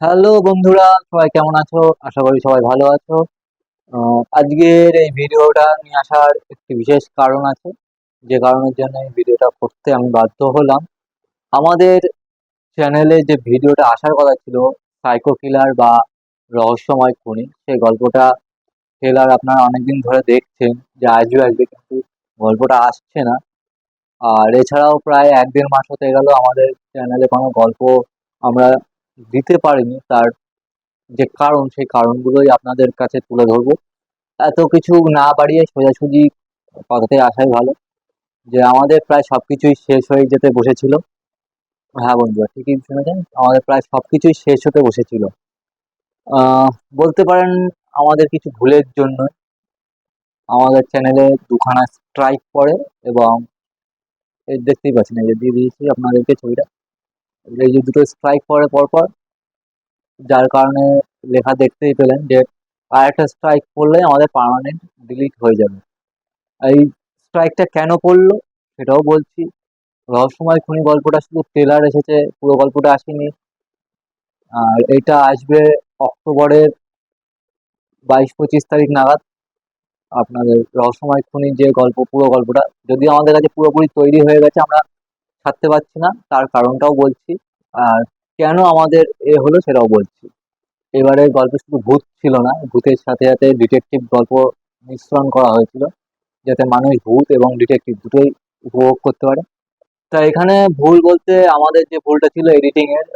Hello বন্ধুরা, সবাই কেমন আছো? আশা করি সবাই ভালো আছো। আজকের এই ভিডিওটা নিয়ে আসার একটি বিশেষ কারণ আছে। যে কারণের জন্য এই ভিডিওটা করতে আমি বাধ্য হলাম। আমাদের চ্যানেলে যে ভিডিওটা আসার কথা ছিল সাইকো কিলার বা রহস্যময় খুনি, সেই গল্পটা ট্রেলার আপনারা অনেকদিন ধরে দেখছেন, যে আসবে আসবে কিন্তু গল্পটা আসছে না। আর এছাড়াও প্রায় এক দেড় মাস হতে গেল আমাদের চ্যানেলে কোনো গল্প আমরা দিতে পারিনি তার যে কারণ, সেই কারণগুলোই আপনাদের কাছে তুলে ধরবো। এত কিছু না বাড়িয়ে সোজাসুজি কথাতে আসাই ভালো, যে আমাদের প্রায় সব কিছুই শেষ হয়ে যেতে বসেছিল। হ্যাঁ বন্ধুরা, ঠিকই শুনেছেন, আমাদের প্রায় সব কিছুই শেষ হতে বসেছিল। বলতে পারেন আমাদের কিছু ভুলের জন্য আমাদের চ্যানেলে দুখানা স্ট্রাইক পড়ে এবং দেখতেই পাচ্ছেন, এই যে দিয়ে দিয়েছি আপনাদেরকে ছবিটা। এই যে দুটো স্ট্রাইক পরে পরপর, যার কারণে লেখা দেখতেই পেলেন যে আর একটা স্ট্রাইক পড়লে আমাদের পার্মানেন্ট ডিলিট হয়ে যাবে। এই স্ট্রাইকটা কেন পড়ল সেটাও বলছি। রহস্যময় খুনি গল্পটা শুধু ট্রেলার এসেছে, পুরো গল্পটা আসেনি। আর এটা আসবে অক্টোবরের বাইশ পঁচিশ তারিখ নাগাদ। আপনাদের রহস্যময় খুনির যে গল্প, পুরো গল্পটা যদি আমাদের কাছে পুরোপুরি তৈরি হয়ে গেছে, আমরা ছাড়তে পারছি না, তার কারণটাও বলছি। আর কেন আমাদের এ হলো সেটাও বলছি। এবারে গল্পে শুধু ভূত ছিল না, ভূতের সাথে সাথে ডিটেকটিভ গল্প মিশ্রণ করা হয়েছিল, যাতে মানুষ ভূত এবং ডিটেকটিভ দুটোই উপভোগ করতে পারে। তা এখানে ভুল বলতে আমাদের যে ভুলটা ছিল এডিটিং এর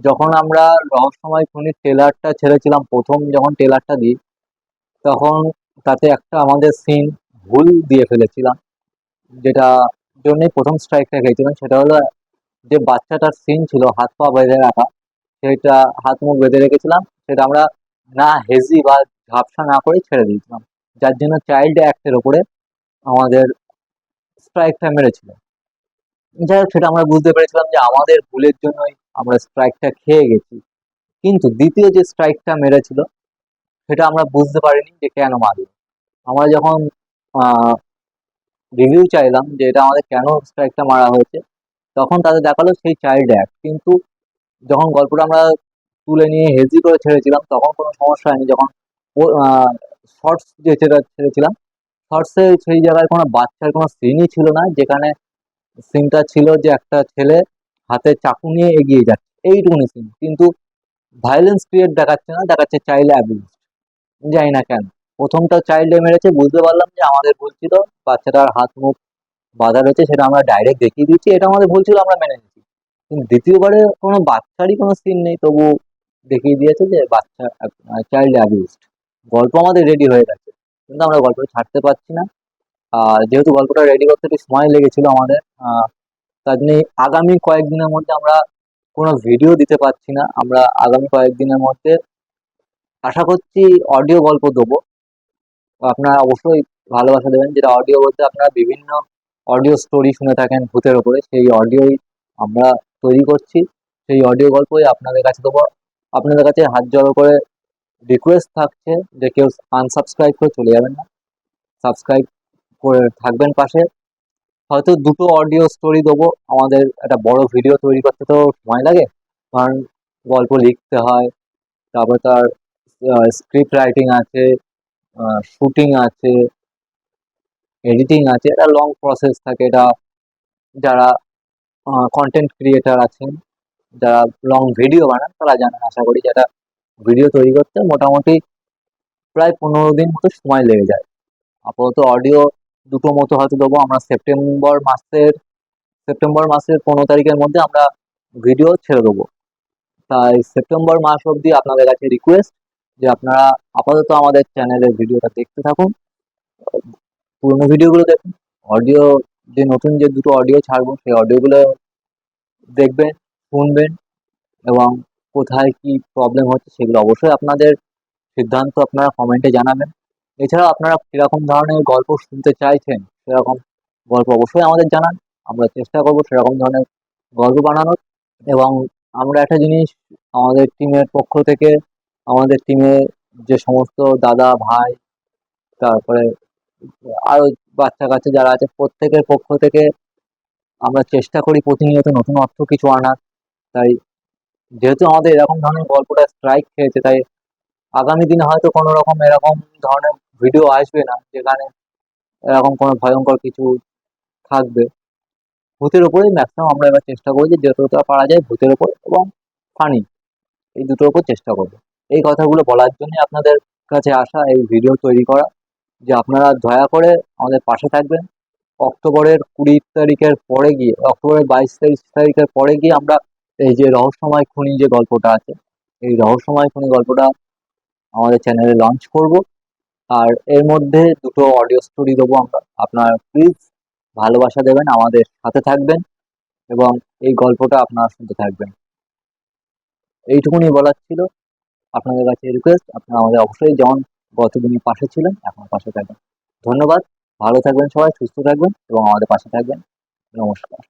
যখন আমরা রহস্যময় খুনির ট্রেলারটা ছেড়েছিলাম, প্রথম যখন ট্রেলারটা দিই, তখন তাতে একটা আমাদের সিন ভুল দিয়ে ফেলেছিলাম, যেটা জন্যই প্রথম স্ট্রাইকটা খেয়েছিলাম। সেটা হলো যে বাচ্চাটার সিন ছিল, হাত পা বেঁধে রাখা সেটা হাত মুখ বেঁধে রেখেছিলাম। সেটা আমরা না হেজি বা ঝাপসা না করে ছেড়ে দিয়েছিলাম। যার জন্য চাইল্ড অ্যাক্টের ওপরে আমাদের স্ট্রাইকটা মেরেছিল। যাই হোক, সেটা আমরা বুঝতে পেরেছিলাম যে আমাদের ভুলের জন্যই আমরা স্ট্রাইকটা খেয়ে গেছি। কিন্তু দ্বিতীয় যে স্ট্রাইকটা মেরেছিল, সেটা আমরা বুঝতে পারিনি যে কেন মারল। আমরা যখন রিভিউ চাইলাম যে এটা আমাদের কেন স্ট্রাইকটা মারা হয়েছে। তখন তাদের দেখাল সেই চাইল্ড অ্যাক্ট কিন্তু যখন গল্পটা আমরা তুলে নিয়ে হেজি করে ছেড়েছিলাম, তখন কোনো সমস্যা হয়নি। যখন শর্টস যে ছেড়ে- ছেড়েছিলাম শর্টসে সেই জায়গায় কোনো বাচ্চার কোনো সিনই ছিল না, যেখানে সিনটা ছিল যে একটা ছেলে হাতে চাকু নিয়ে এগিয়ে যাচ্ছে। এইটুকুনি সিন কিন্তু ভায়োলেন্স ক্রিয়েট দেখাচ্ছে না, দেখাচ্ছে চাইল্ড অ্যাবিউজ জানি না কেন। প্রথমটা চাইল্ডে মেরেছে, বুঝতে পারলাম যে আমাদের ভুল ছিল বাচ্চাটার হাত মুখ বাধা রয়েছে সেটা আমরা ডাইরেক্ট দেখিয়ে দিচ্ছি, এটা আমাদের ভুল ছিল, আমরা মেনে নিচ্ছি কিন্তু দ্বিতীয়বারে কোনো বাচ্চারই কোনো সিন নেই, তবু দেখিয়ে দিয়েছে যে বাচ্চা চাইল্ড অ্যাবিউজড গল্প আমাদের রেডি হয়ে গেছে, কিন্তু আমরা গল্পটা ছাড়তে পারছি না। আর যেহেতু গল্পটা রেডি করতে একটু সময় লেগেছিল আমাদের তার জন্য আগামী কয়েকদিনের মধ্যে আমরা কোনো ভিডিও দিতে পারছি না। আমরা আগামী কয়েকদিনের মধ্যে আশা করছি অডিও গল্প দেবো। আপনারা অবশ্যই ভালোবাসা দেবেন, যেটা অডিও বলতে আপনারা বিভিন্ন অডিও স্টোরি শুনে থাকেন ভূতের ওপরে সেই অডিওই আমরা তৈরি করছি। সেই অডিও গল্পই আপনাদের কাছে দেবো। আপনাদের কাছে হাত জড়ো করে রিকোয়েস্ট থাকছে যে কেউ আনসাবস্ক্রাইব করে চলে যাবেন না। সাবস্ক্রাইব করে থাকবেন পাশে। হয়তো দুটো অডিও স্টোরি দেবো। আমাদের একটা বড় ভিডিও তৈরি করতে তো সময় লাগে, কারণ গল্প লিখতে হয়, তারপর তার স্ক্রিপ্ট রাইটিং আছে শুটিং আছে এডিটিং আছে, এটা লং প্রসেস থাকে, এটা যারা কন্টেন্ট ক্রিয়েটার আছেন, যারা লং ভিডিও বানান, তারা জানেন, আশা করি যেটা ভিডিও তৈরি করতে মোটামুটি প্রায় পনেরো দিন মতো সময় লেগে যায়। আপাতত অডিও দুটো মতো হয়তো দেবো, আমরা সেপ্টেম্বর মাসের সেপ্টেম্বর মাসের পনেরো তারিখের মধ্যে আমরা ভিডিও ছেড়ে দেবো। তাই সেপ্টেম্বর মাস অবধি আপনাদের কাছে রিকোয়েস্ট যে আপনারা আপাতত আমাদের চ্যানেলের ভিডিওটা দেখতে থাকুন। পুরোনো ভিডিওগুলো দেখুন। অডিও, যে নতুন যে দুটো অডিও ছাড়বো, সেই অডিওগুলো দেখবেন, শুনবেন এবং কোথায় কি প্রবলেম হচ্ছে সেগুলো অবশ্যই আপনাদের সিদ্ধান্ত আপনারা কমেন্টে জানাবেন। এছাড়াও আপনারা কীরকম ধরনের গল্প শুনতে চাইছেন, সেরকম গল্প অবশ্যই আমাদের জানান। আমরা চেষ্টা করব সেরকম ধরনের গল্প বানানোর। এবং আমরা একটা জিনিস আমাদের টিমের পক্ষ থেকে আমাদের টিমে যে সমস্ত দাদা, ভাই, তারপরে আরও বাচ্চা কাচ্চা যারা আছে, প্রত্যেকের পক্ষ থেকে আমরা চেষ্টা করি প্রতিনিয়ত নতুন অর্থ কিছু আনার। তাই যেহেতু আমাদের এরকম ধরনের গল্পটা স্ট্রাইক খেয়েছে, তাই আগামী দিনে হয়তো কোনো রকম এরকম ধরনের ভিডিও আসবে না, যেখানে এরকম কোনো ভয়ঙ্কর কিছু থাকবে। ভূতের ওপরেই ম্যাক্সিমাম আমরা এবার চেষ্টা করি যে যতটা পারা যায় ভূতের ওপর এবং ফানি এই দুটোর ওপর চেষ্টা করব। এই কথাগুলো বলার জন্যই আপনাদের কাছে আসা, এই ভিডিও তৈরি করা। যে আপনারা দয়া করে আমাদের পাশে থাকবেন। অক্টোবরের কুড়ি তারিখের পরে গিয়ে, অক্টোবরের বাইশ তেইশ তারিখের পরে গিয়ে আমরা এই যে রহস্যময় খুনি যে গল্পটা আছে, এই রহস্যময় খুনি গল্পটা আমাদের চ্যানেলে লঞ্চ করব। আর এর মধ্যে দুটো অডিও স্টোরি দেবো আমরা। আপনার প্লিজ ভালোবাসা দেবেন, আমাদের সাথে থাকবেন এবং এই গল্পটা আপনারা শুনতে থাকবেন। এইটুকুনি বলার ছিল। আপনাদের কাছে রিকোয়েস্ট আপনারা আমাদের অবশ্যই যেমন গতদিনের পাশে ছিলেন, এখন পাশে থাকবেন। ধন্যবাদ, ভালো থাকবেন সবাই, সুস্থ থাকবেন এবং আমাদের পাশে থাকবেন। নমস্কার।